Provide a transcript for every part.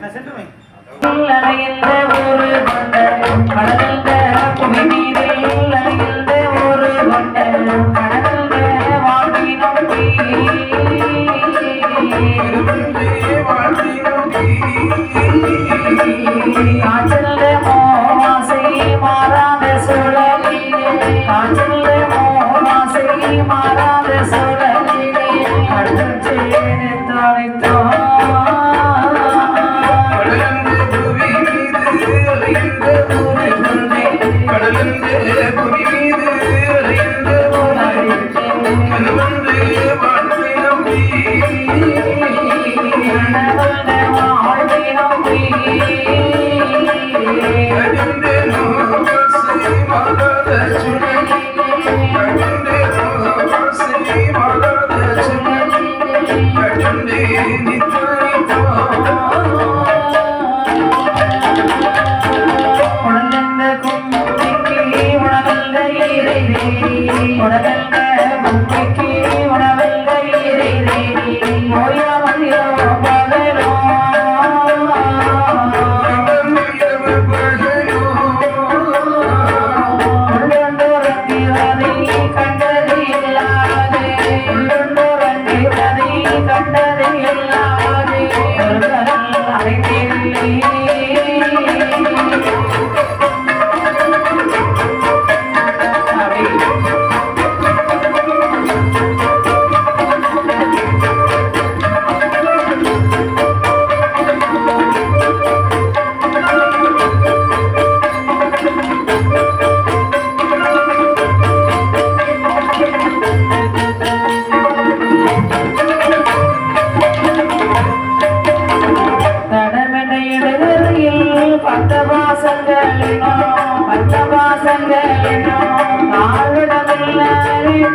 நான் சென்றுவேன் அலைந்த ஒரு கொண்ட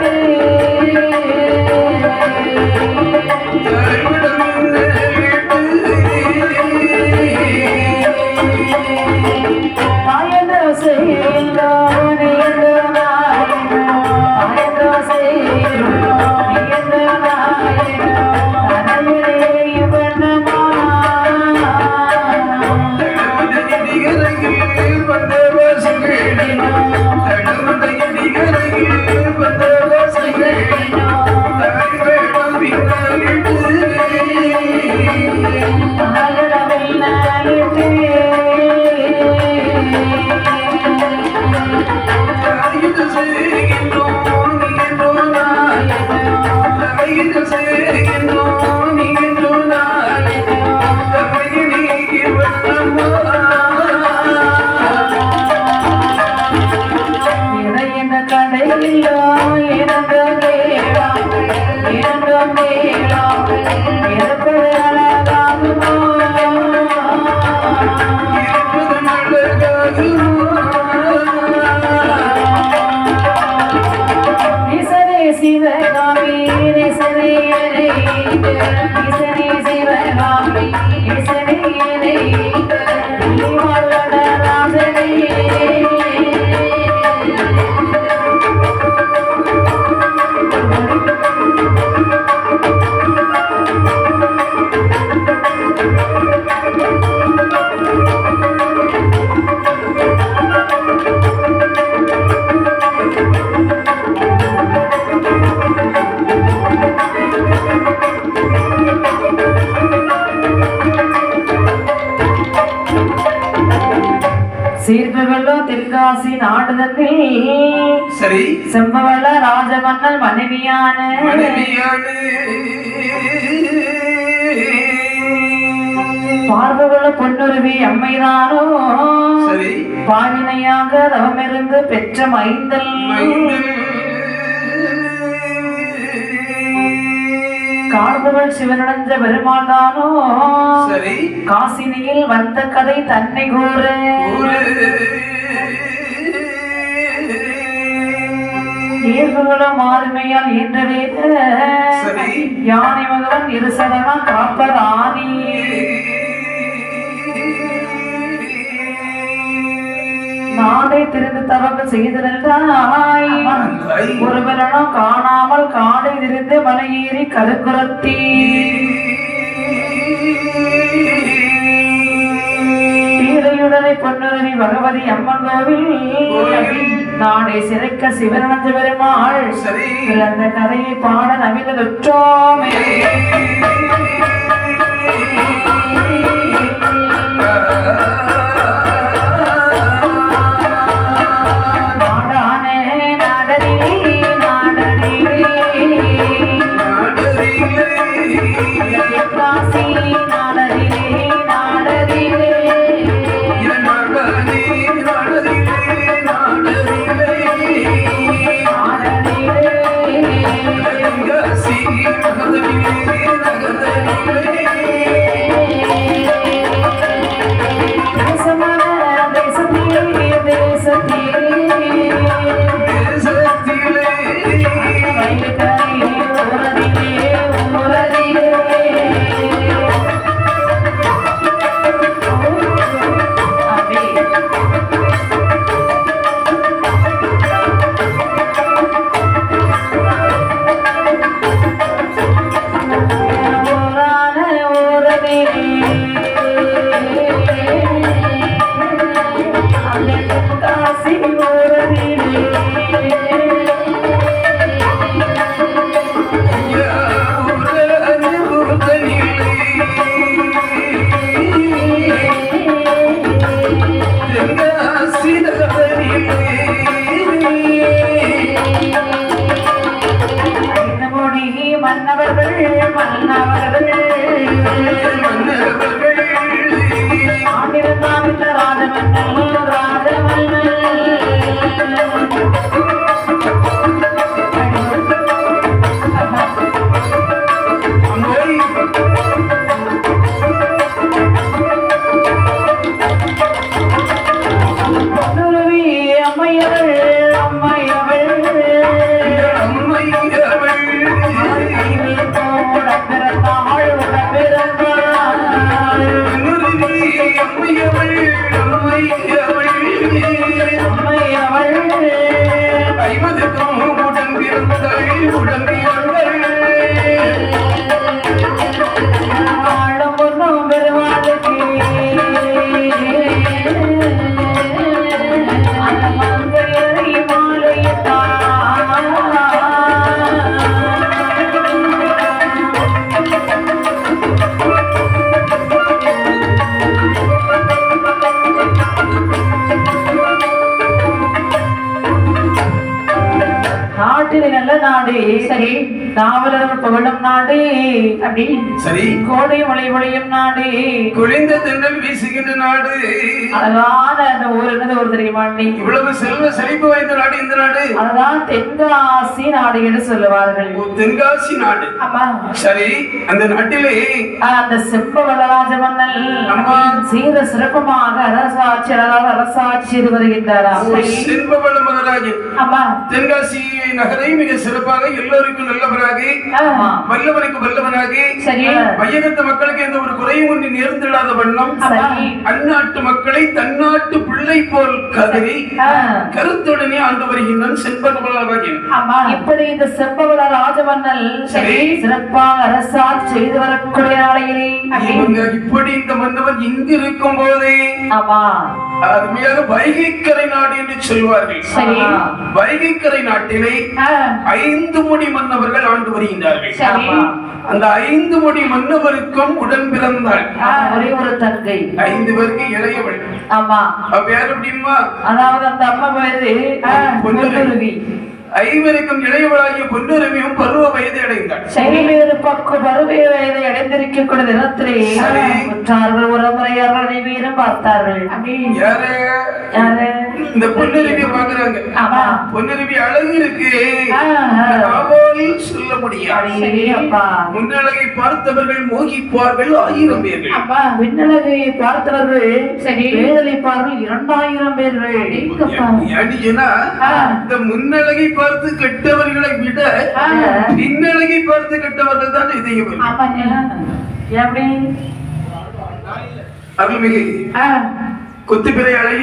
Yeah. சீர்புகளோ தென்காசி நாடுதத்தில் சரி. செம்பவள ராஜமன்னல் மனைவியான. மனைவியானே. பார்வகுல பொன்னுருவி அம்மைதானோ. சரி. பாவினையாக தவமிருந்து பெற்ற மைந்தல். கார்புகள் சிவனடைஞ்ச பெருமாள் தானோ? சரி. காசினியில் வந்த கதை தன்னை கூற. ஏர்வுகளும் ஆறுமையால் ஈன்றவே. யானை மகவன் இருசரணம் காப்பர் ஆணி நாளை திருந்து செய்திருந்தாய். நன்றாய். ஒருவரனும் காணாமல் நிறைந்த மலையேறி கருங்குரத்தி. சீதையுடனே பொன்னுடனே பகவதி அம்மன் கோவில். நாடே சிறைக்க சிவனந்த பெருமாள். பிறந்த கதையை பாட நவீன தொற்றோமே. ஐவதுக்கும் உடன் பிறந்ததை உடன் நாட்டில் நல்ல நாவலர் புகழும் நாடு அப்படி. சரி. கோடை மொழி பொழியும் நாடு. குளிர்ந்த தென்றல் வீசுகின்ற நாடு. அழகான அந்த ஊர் என்னது ஒரு தெரியுமா நீ இவ்வளவு செல்வ செழிப்பு வாய்ந்த நாடு இந்த நாடு. அதுதான் தென்காசி நாடு என்று சொல்லுவார்கள். தென்காசி நாடு. ஆமா. சரி அந்த நாட்டிலே அந்த செம்பவளராஜ மன்னல் ஆமா. சீர சிறப்புமாக அரசாட்சி அரசாட்சி செய்து வருகின்றாராம் ஓ, செல்வவள மகராஜன். ஆமா. தென்காசி நகரை மிக சிறப்பாக எல்லோருக்கும் நல்லவராக ஆமா வல்லவனுக்கு வல்லவனாக வையகத்து மக்களுக்கு எந்த ஒரு குறையும் ஒன்று நேர்ந்திடாத வண்ணம். அந்நாட்டு மக்களை தன்னாட்டு பிள்ளை போல் கதறி. கருத்துடனே ஆண்டு வருகின்றான் ஆமா. இப்படி இந்த ராஜமன்னல் சரி. சிறப்பாக அரசாட்சி செய்து வரக்கூடிய நாளையிலே. இப்படி இந்த மன்னவன் இங்கு இருக்கும் போதே. ஆமா. அருமையாக வைகைக்கரை நாடு என்று சொல்வார்கள். வைகைக்கரை நாட்டிலே ஐந்து முடி மன்னவர்கள் ஆண்டு வருகின்றார்கள். அந்த ஐந்து முடி மன்னவருக்கும் உடன் பிறந்தாள் ஒரே ஒரு தங்கை. ஐந்து பேருக்கு இளையவள். ஆமா. பேர் எப்படிமா அதாவது அந்த அம்மா பேரு பொன்னுருவி. ஐவருக்கும் இளையவளாகிய பொன்னுரவியும் பருவ வயது அடைந்தாள். செயலேறு பக்கு பருவே வயதை அடைந்திருக்கக்கூடிய தினத்திலே. சரி. உற்றார்கள் உறமுறையார்கள் வீரம் பார்த்தார்கள். யாரு? யாரு? இந்த பொன்னுரவிய பாக்குறாங்க ஆமா. பொன்னுரவி அழகு இருக்கு. சொல்ல முடியாது. முன்னழகை பார்த்தவர்கள் மோகிப்பார்கள் ஆயிரம் பேர்கள். விண்ணழகை பார்த்தவர்கள் சரி. வேதனைப்பார்கள் இரண்டாயிரம் பேர்கள். இந்த முன்னழகை பார்த்து கெட்டவர்களை விட. பின்னழகை பார்த்து கெட்டவர்கள் தான் இதயம் அருள்மிகு கொத்துப்பிறை அழகி